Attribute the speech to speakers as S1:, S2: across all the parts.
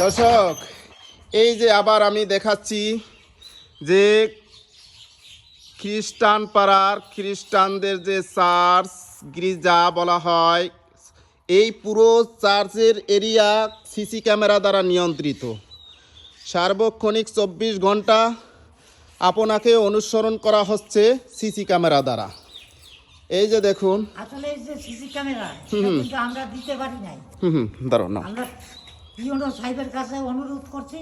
S1: দর্শক এই যে আবার আমি দেখাচ্ছি যে খ্রিস্টান পাড়ার খ্রিস্টানদের যে চার্চ গির্জা বলা হয় এই পুরো চার্চের এরিয়া সিসি ক্যামেরা দ্বারা নিয়ন্ত্রিত। সার্বক্ষণিক চব্বিশ ঘণ্টা আপনাকে অনুসরণ করা হচ্ছে সিসি ক্যামেরা দ্বারা। এই যে দেখুন।
S2: আসলে এই যে সিসি ক্যামেরা আমরা দিতে পারি নাই।
S1: হুম হুম না
S2: ইউনো সাহেবের কাছে অনুরোধ করছি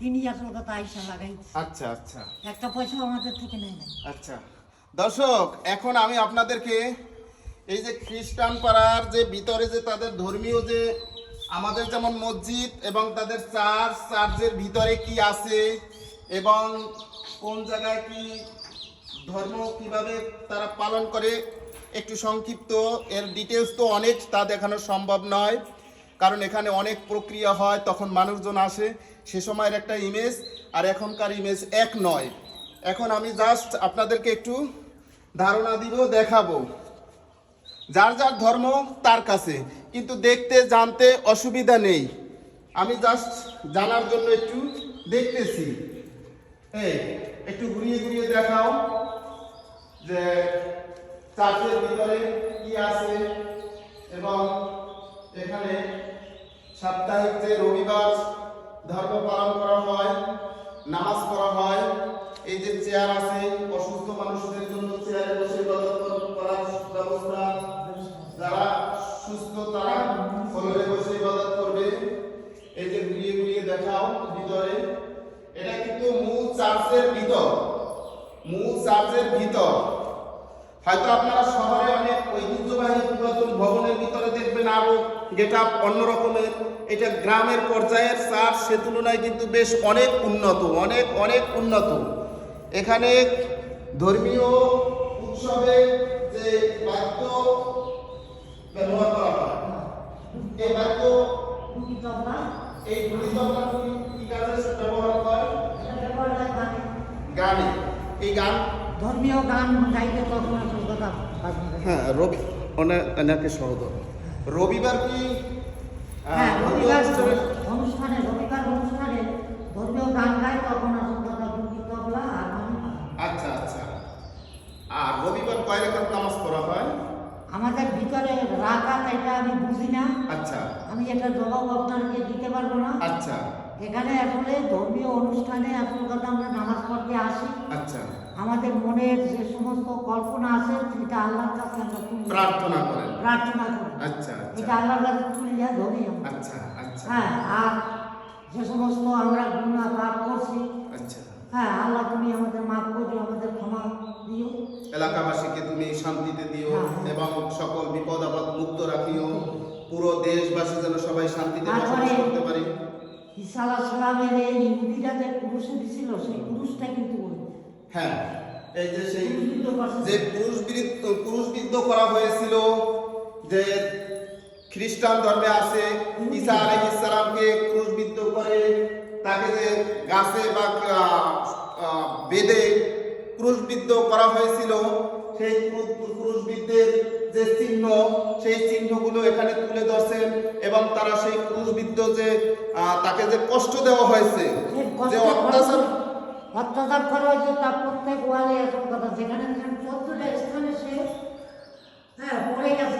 S2: তিনি আসলে কথা আইসা লাগাই
S1: আচ্ছা আচ্ছা।
S2: একটা পয়সাও আমাদের থেকে নেয় নাই
S1: আচ্ছা। দর্শক এখন আমি আপনাদেরকে এই যে খ্রিস্টান পাড়ার যে ভিতরে যে তাদের ধর্মীয় যে আমাদের যেমন মসজিদ এবং তাদের চার্চ চার্চের ভিতরে কি আছে এবং কোন জায়গায় কি ধর্ম কীভাবে তারা পালন করে একটু সংক্ষিপ্ত এর ডিটেলস তো অনেক তা দেখানো সম্ভব নয়। কারণ এখানে অনেক প্রক্রিয়া হয়, তখন মানুষজন আসে। সে সময়ের একটা ইমেজ আর এখনকার ইমেজ এক নয়। এখন আমি জাস্ট আপনাদেরকে একটু ধারণা দিব, দেখাবো। যার যার ধর্ম, তার কাছে। কিন্তু দেখতে, জানতে অসুবিধা নেই। আমি জাস্ট জানার জন্য একটু দেখতেছি। এই, একটু ঘুরিয়ে ঘুরিয়ে দেখাও যে চার্চের ভিতরে কি আছে এবং এখানে সাপ্তাহিক রবিবার ধর্ম পালন করা হয়, নামাজ পড়া হয়, এই যে চেয়ার আছে, অসুস্থ মানুষদের জন্য চেয়ারে বসে করার ব্যবস্থা, যারা সুস্থ তারা ফলরে বসে ইবাদত করবে, এই যে ঘুরিয়ে ঘুরিয়ে দেখাও ভিতরে। এটা কিন্তু মূল চার্চের ভিতর, মূল চার্চের ভিতর। হয়তো আপনারা শহরে অনেক ঐতিহ্যবাহী পুরাতন ভবনের ভিতরে আরও গেট আপ অন্যরকমের এটা গ্রামের পর্যায়ের চার্চ সে তুলনায় কিন্তু বেশ অনেক উন্নত অনেক অনেক উন্নত। এখানে ধর্মীয় উৎসবে যে বাদ্য ব্যবহার করা হয় এই বাদ্য এই ধ্বনিতবলা কি কাজে ব্যবহার হয়?
S2: হয় গানে।
S1: এই গান?
S2: ধর্মীয় গান গাইতে বাজবে।
S1: হ্যাঁ রবি ওনাকে সহদর রবিবার কি?
S2: হ্যাঁ রবিবার
S1: অনুষ্ঠানে
S2: ধর্মীয় গান গায় তখন আসল কথা টুকি তবলা আর গান হয়।
S1: আচ্ছা আচ্ছা আর রবিবার কয় রেখাত নামাজ পড়া হয়
S2: আমাদের ভিতরে রাখাত এটা আমি বুঝি না
S1: আচ্ছা
S2: আমি এটা জবাব আপনাকে দিতে পারব না
S1: আচ্ছা
S2: এখানে আসলে ধর্মীয় অনুষ্ঠানে আসল কথা আমরা নামাজ পড়তে আসি।
S1: আচ্ছা।
S2: আমাদের মনের যে সমস্ত কল্পনা আছে সেটা আল্লাহর কাছে আমরা
S1: প্রার্থনা করেন।
S2: প্রার্থনা করি।
S1: আচ্ছা
S2: এটা
S1: আচ্ছা
S2: আল্লাহর কাছে তুলিয়া ধরি আমরা
S1: আচ্ছা আচ্ছা।
S2: হ্যাঁ আর যে সমস্ত আমরা গুণা পাপ করছি
S1: আচ্ছা।
S2: হ্যাঁ আল্লাহ তুমি আমাদের মাফ করি আমাদের ক্ষমা দিও।
S1: এলাকাবাসীকে তুমি শান্তিতে দিও
S2: হ্যাঁ।
S1: এবং সকল বিপদ আপদ মুক্ত রাখিও। পুরো দেশবাসী যেন সবাই শান্তিতে
S2: তারপরে-
S1: করতে পারি।
S2: ইসালা সালামের এই ইহুদিরা যে পুরুষে দিছিল সেই পুরুষটা কিন্তু
S1: হ্যাঁ এই যে সেই
S2: পুরুষবিদ্ধ।
S1: যে পুরুষ বিরিদ্ধ পুরুষ বিদ্ধ করা হয়েছিল যে খ্রিস্টান ধর্মে আছে ঈসা আলাইহিস সালামকে ক্রুশবিদ্ধ করে তাকে যে গাছে বা বেদে ক্রুশবিদ্ধ করা হয়েছিল সেই ক্রু- ক্রুশবিদ্ধের যে চিহ্ন সেই চিহ্নগুলো এখানে তুলে ধরছেন এবং তারা সেই ক্রুশবিদ্ধ যে তাকে যে কষ্ট দেওয়া হয়েছে
S2: যে
S1: অত্যাচার
S2: অত্যাচার করা হয়েছে তার প্রত্যেক ওয়ালে এরকম কথা যেখানে স্থানে সে হ্যাঁ পড়ে গেছে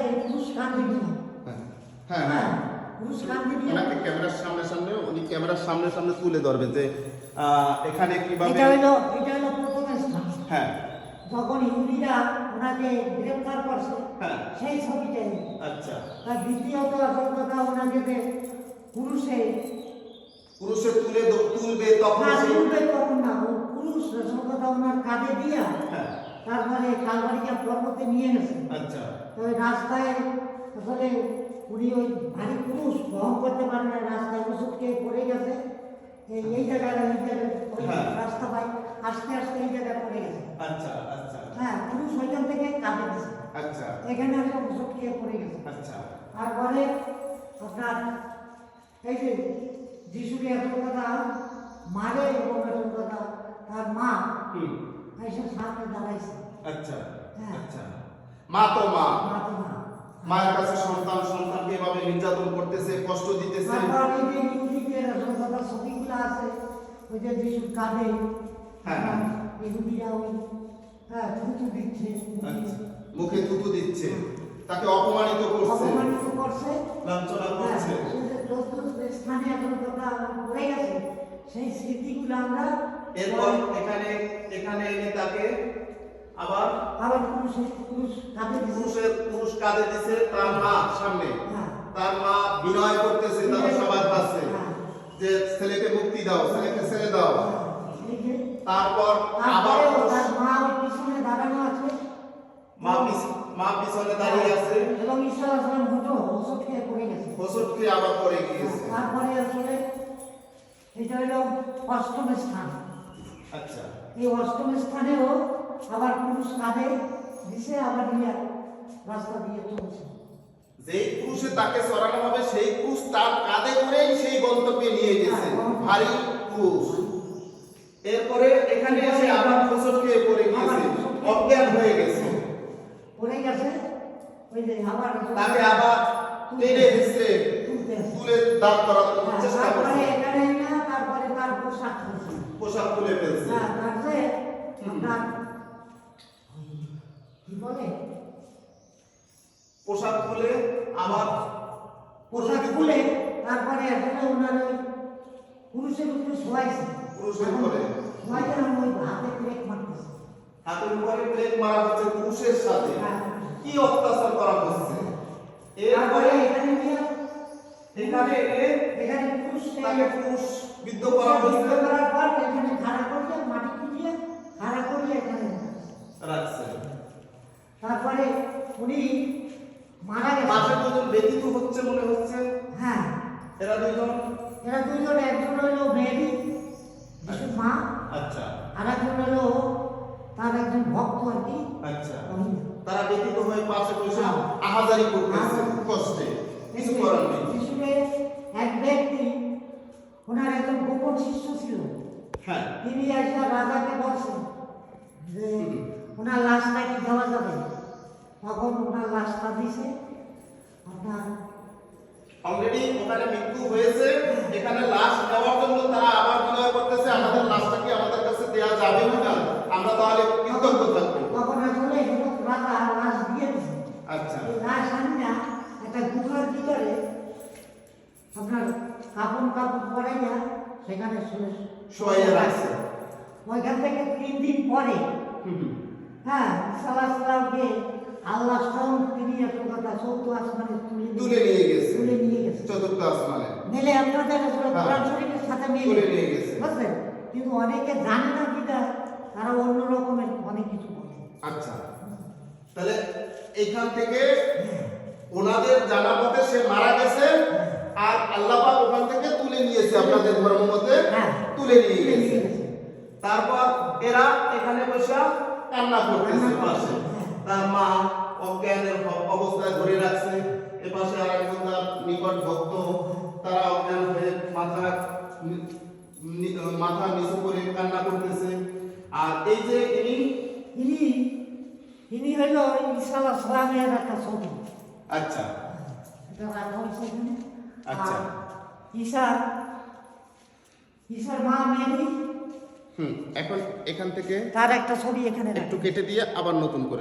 S1: হ্যাঁ হ্যাঁ
S2: হ্যাঁ
S1: ওনাকে ক্যামেরার সামনে সামনে উনি ক্যামেরার সামনে সামনে তুলে ধরবে যে আহ, এখানে কীভাবে
S2: এটা হলো
S1: হ্যাঁ।
S2: যখন ইহুদিরা ওনাকে গ্রেফতার করছে
S1: হ্যাঁ।
S2: সেই ছবিটাই
S1: আচ্ছা।
S2: তার দ্বিতীয়ত আসল কথা ওনাকে যে পুরুষে
S1: পুরুষে তুলে তুলবে তখন
S2: না তুলবে তখন না পুরুষ আসল কথা ওনার কাঁধে দিয়া
S1: হ্যাঁ।
S2: তারপরে কালবাড়িয়া পর্বতে নিয়ে গেছে।
S1: আচ্ছা।
S2: তো রাস্তায় আসলে উনি ওই ভারী পুরুষ বহন করতে পারে না রাস্তায় ওষুধ খেয়ে পড়ে গেছে। এই জায়গায় জায়গায়
S1: হ্যাঁ।
S2: রাস্তা পাই। আস্তে আস্তে এই জায়গায় পড়ে গেছে।
S1: আচ্ছা আচ্ছা।
S2: হ্যাঁ পুরুষ ওইখান থেকে কাঁদে গেছে
S1: আচ্ছা।
S2: এখানে একটা ওষুধ খেয়ে পড়ে গেছে।
S1: আচ্ছা।
S2: তারপরে আপনার এই যে যিশুকে এত কথা মারে এবং এত কথা তার মা এইসব সামনে দাঁড়াইছে।
S1: আচ্ছা
S2: হ্যাঁ।
S1: আচ্ছা। মা তো মা।
S2: মা তো মা।
S1: মায়ের কাছে সন্তান সন্তানকে এভাবে নির্যাতন করতেছে কষ্ট দিতেছে।
S2: কথা আছে ওই যে
S1: হ্যাঁ, হ্যাঁ।
S2: ওই হ্যাঁ থুতু দিচ্ছে।
S1: আচ্ছা মুখে থুতু দিচ্ছে। তাকে অপমানিত করছে।
S2: অপমানিত করছে।
S1: লাঞ্ছনা
S2: হ্যাঁ,
S1: করছে।
S2: স্থানে এখন কথা পড়ে গেছে। সেই স্মৃতিগুলো আমরা
S1: এরপর এখানে এখানে এনে তাকে আবার
S2: আবার পুরুষ পুরুষ কাঁধে
S1: পুরুষের পুরুষ কাঁধে দিছে তার মা সামনে। তার মা বিনয় করতেছে সবার কাছে
S2: হ্যাঁ।
S1: যে ছেলেকে মুক্তি দাও ছেলেকে ছেড়ে দাও। তারপর আবার
S2: মা পিছনে দাঁড়ানো আছে।
S1: মা মা পিছনে দাঁড়িয়ে আছে।
S2: এবং ঈশ্বর আসলাম হতো ওষুধ খেয়ে পড়ে গেছে।
S1: হোসটকে আবার পড়ে গিয়েছে।
S2: তারপরে আসলে এটা হলো অষ্টম স্থান।
S1: আচ্ছা।
S2: এই অষ্টম স্থানেও আবার পুরুষ কাঁধে দিছে আবার নিয়ে রাস্তা দিয়ে চলছে।
S1: যেই ক্রুশে তাকে সরানো হবে সেই ক্রুশ তার কাঁধে করেই সেই গন্তব্যে নিয়ে গেছে। ভারী ক্রুশ এরপরে এখানে এসে আবার হোসটকে পড়ে গিয়েছে। অজ্ঞান হয়ে গেছে।
S2: পড়ে গেছে?
S1: তাকে আবার টেনে হিসড়ে তুলে দাঁড় করার
S2: হ্যাঁ,
S1: চেষ্টা করছে।
S2: তারপরে তার পোশাক
S1: পোশাক খুলে ফেলছে।
S2: হ্যাঁ তারপরে কি বলে?
S1: পোশাক খুলে আবার
S2: পোশাক খুলে তারপরে আসলে ওনার ওই পুরুষের উপরে শোয়াইছে
S1: পুরুষের উপরে।
S2: শোয়াইছে না ওই হাতে ব্রেক মারতেছে।
S1: হাতের উপরে প্লেট মারা হচ্ছে পুরুষের সাথে।
S2: হ্যাঁ।
S1: কি অত্যাচার করা হচ্ছে? এরপরে
S2: এখানে
S1: এখানে
S2: এখানে পুরুষ
S1: তাকে পুরুষ বিদ্ধ করা হচ্ছে।
S2: করার পর এখানে খাড়া করিয়ে মাটি কুটিয়ে খাড়া করিয়ে এখানে
S1: রাখছে।
S2: তারপরে উনি মারা গেছে পাশে
S1: দুজন ব্যতীত হচ্ছে মনে হচ্ছে?
S2: হ্যাঁ।
S1: এরা দুজন?
S2: এরা দুজন একজন হলো মেরি যিশুর মা
S1: আচ্ছা।
S2: আর একজন হলো তার একজন ভক্ত আর কি
S1: আচ্ছা। তারা ব্যতীত হয়ে পাশে বসে আহাজারি করতেছে কষ্টে কিছু করার নেই।
S2: যিশুকে এক ব্যক্তি ওনার একজন গোপন শিষ্য ছিল।
S1: হ্যাঁ।
S2: তিনি একটা রাজাকে বলছেন যে ওনার লাশটা কি দেওয়া যাবে তখন ওনার লাশটা দিছে আপনার
S1: অলরেডি ওখানে মৃত্যু হয়েছে। এখানে লাশ নেওয়ার জন্য তারা আবার বিনয় করতেছে আমাদের লাশটা কি আমাদের কাছে দেওয়া যাবে না আমরা তাহলে কৃতজ্ঞ থাকব।
S2: তখন আসলে হেরত রাজা লাশ দিয়ে দিছে।
S1: আচ্ছা।
S2: লাশ আনি না একটা গুহার ভিতরে আপনার কাপড় কাপড় পরে না সেখানে
S1: শোয়াইয়া রাখছে।
S2: ওইখান থেকে তিন দিন পরে হ্যাঁ সাল্লাহ সাল্লামকে আল্লাহ স্বয়ং তিনি একটা কথা চৌদ্দ আসমানে তুলে নিয়ে-
S1: গেছে।
S2: তুলে নিয়ে গেছে।
S1: চতুর্থ আসমানে।
S2: মেলে আপনাদের আসলে
S1: হ্যাঁ।
S2: কোরআন শরীফের সাথে মিলে।
S1: নিয়ে গেছে।
S2: বুঝলেন কিন্তু অনেকে জানে না কিনা তারা অন্য রকমের অনেক কিছু বলে।
S1: আচ্ছা। তাহলে এইখান থেকে ওনাদের জানা মতে সে মারা গেছে আর আল্লাহ পাক ওখান থেকে তুলে নিয়েছে আপনাদের ধর্ম মতে।
S2: হ্যাঁ।
S1: তুলে নিয়ে গেছে। তারপর এরা এখানে বসে কান্না করতেছে। পাশে তার মা অজ্ঞানের অবস্থায় ধরে রাখছে। এ পাশে আর একজন তার নিকট ভক্ত তারা অজ্ঞান হয়ে মাথা মাথা নিচু করে কান্না করতেছে। আর এই যে ইনি
S2: ইনি ইনি হইল ঈসা সালামের একটা ছবি।
S1: আচ্ছা।
S2: এটা রাখা হয়েছে
S1: আচ্ছা।
S2: ঈশার ঈশার মা মেরি
S1: হুম এখন এখান থেকে
S2: তার একটা ছবি এখানে
S1: একটু কেটে দিয়ে আবার নতুন করে